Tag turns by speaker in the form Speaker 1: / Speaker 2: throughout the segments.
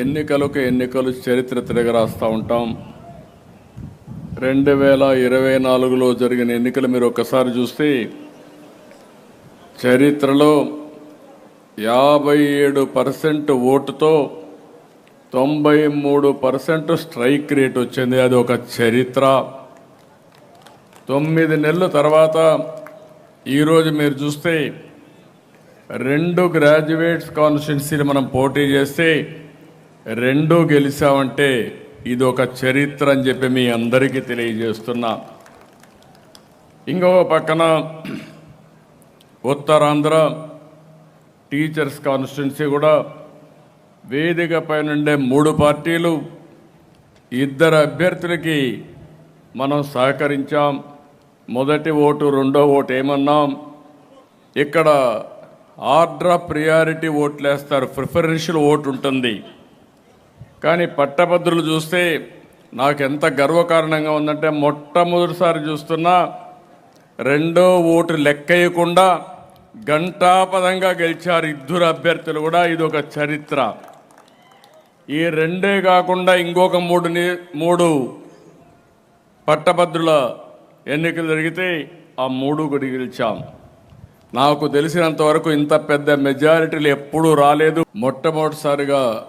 Speaker 1: ఎన్నికలకు ఎన్నికలు చరిత్ర తిరగరాస్తూ ఉంటాం. రెండు వేల ఇరవై నాలుగులో జరిగిన ఎన్నికలు మీరు ఒక్కసారి చూస్తే చరిత్రలో యాభై ఏడు పర్సెంట్ ఓటుతో తొంభై మూడు పర్సెంట్ స్ట్రైక్ రేట్ వచ్చింది. అది ఒక చరిత్ర. తొమ్మిది నెలల తర్వాత ఈరోజు మీరు చూస్తే రెండు గ్రాడ్యుయేట్స్ కాన్స్టిట్యున్సీలు మనం పోటీ చేస్తే రెండు గెలిచామంటే ఇది ఒక చరిత్ర అని చెప్పి మీ అందరికీ తెలియజేస్తున్నా. ఇంకో పక్కన ఉత్తరాంధ్ర టీచర్స్ కాన్స్టిట్యున్సీ కూడా వేదిక పైనుండే మూడు పార్టీలు. ఇద్దరు అభ్యర్థులకి మనం సహకరించాం. మొదటి ఓటు రెండో ఓటు ఏమన్నాం? ఇక్కడ ఆర్డర్ ప్రియారిటీ ఓట్లు వేస్తారు ప్రిఫరెన్షియల్ ఓటు ఉంటుంది కానీ పట్టభద్రులు చూస్తే నాకు ఎంత గర్వకారణంగా ఉందంటే మొట్టమొదటిసారి చూస్తున్నా రెండో ఓటు లెక్కయకుండా గంటాపదంగా గెలిచారు ఇద్దరు అభ్యర్థులు కూడా. ఇది ఒక చరిత్ర. ఈ రెండే కాకుండా ఇంకొక మూడు మూడు పట్టభద్రుల ఎన్నికలు జరిగితే ఆ మూడు కూడా గెలిచాం. నాకు తెలిసినంత వరకు ఇంత పెద్ద మెజారిటీలు ఎప్పుడూ రాలేదు. మొట్టమొదటిసారిగా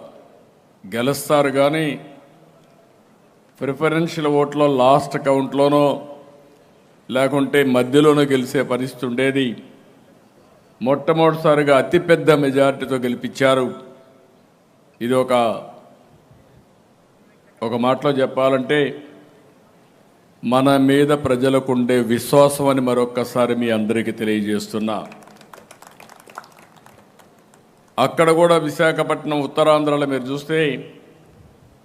Speaker 1: గెలుస్తారు కానీ ప్రిఫరెన్షియల్ ఓట్లో లాస్ట్ కౌంట్లోనో లేకుంటే మధ్యలోనో గెలిచే పరిస్థితి ఉండేది. మొట్టమొదటిసారిగా అతిపెద్ద మెజారిటీతో గెలిపించారు. ఇది ఒక ఒక మాటలో చెప్పాలంటే మన మీద ప్రజలకు ఉండే విశ్వాసం అని మరొక్కసారి మీ అందరికీ తెలియజేస్తున్నా. అక్కడ కూడా విశాఖపట్నం ఉత్తరాంధ్రలో మీరు చూస్తే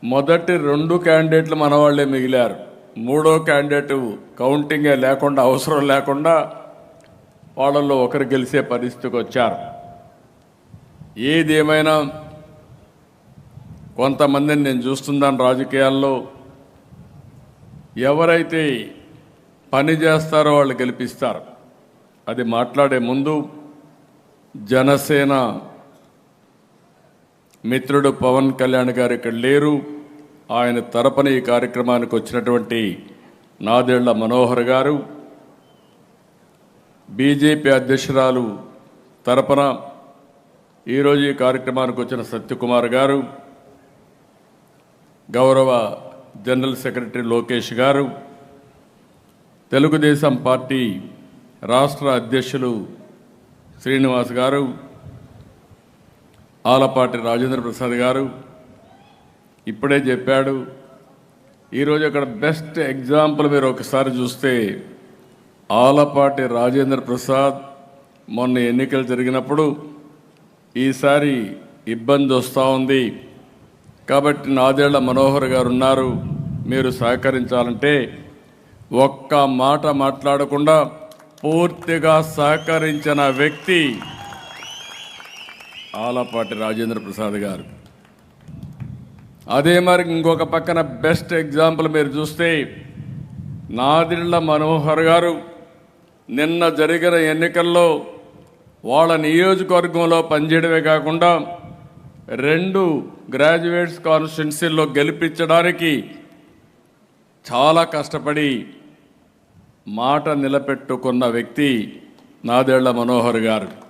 Speaker 1: మొదటి రెండు క్యాండిడేట్లు మన వాళ్ళే మిగిలారు. మూడో క్యాండిడేట్ కౌంటింగే లేకుండా అవసరం లేకుండా వాళ్ళల్లో ఒకరు గెలిచే పరిస్థితికి వచ్చారు. ఏది ఏమైనా కొంతమందిని నేను చూస్తున్నాను రాజకీయాల్లో. ఎవరైతే పని చేస్తారో వాళ్ళు గెలిపిస్తారు. అది మాట్లాడే ముందు జనసేన మిత్రుడు పవన్ కళ్యాణ్ గారు ఇక్కడ లేరు. ఆయన తరపున ఈ కార్యక్రమానికి వచ్చినటువంటి నాదేళ్ళ మనోహర్ గారు బీజేపీ అధ్యక్షురాలు తరపున ఈరోజు ఈ కార్యక్రమానికి వచ్చిన సత్యకుమార్ గారు గౌరవ జనరల్ సెక్రటరీ లోకేష్ గారు తెలుగుదేశం పార్టీ రాష్ట్ర అధ్యక్షులు శ్రీనివాస్ గారు ఆలపాటి రాజేంద్ర ప్రసాద్ గారు ఇప్పుడే చెప్పాడు ఈరోజు అక్కడ బెస్ట్ ఎగ్జాంపుల్ మీరు ఒకసారి చూస్తే ఆలపాటి రాజేంద్ర ప్రసాద్ మొన్న ఎన్నికలు జరిగినప్పుడు ఈసారి ఇబ్బంది వస్తూ ఉంది. కాబట్టి నాదేళ్ళ మనోహర్ గారు ఉన్నారు మీరు సహకరించాలంటే ఒక్క మాట మాట్లాడకుండా పూర్తిగా సహకరించిన వ్యక్తి ఆలపాటి రాజేంద్ర ప్రసాద్ గారు. అదే మరి ఇంకొక పక్కన బెస్ట్ ఎగ్జాంపుల్ మీరు చూస్తే నాదిళ్ళ మనోహర్ గారు నిన్న జరిగిన ఎన్నికల్లో వాళ్ళ నియోజకవర్గంలో పనిచేయడమే కాకుండా రెండు గ్రాడ్యుయేట్స్ కాన్స్టిట్యున్సీల్లో గెలిపించడానికి చాలా కష్టపడి మాట నిలబెట్టుకున్న వ్యక్తి నాదేళ్ళ మనోహర్ గారు.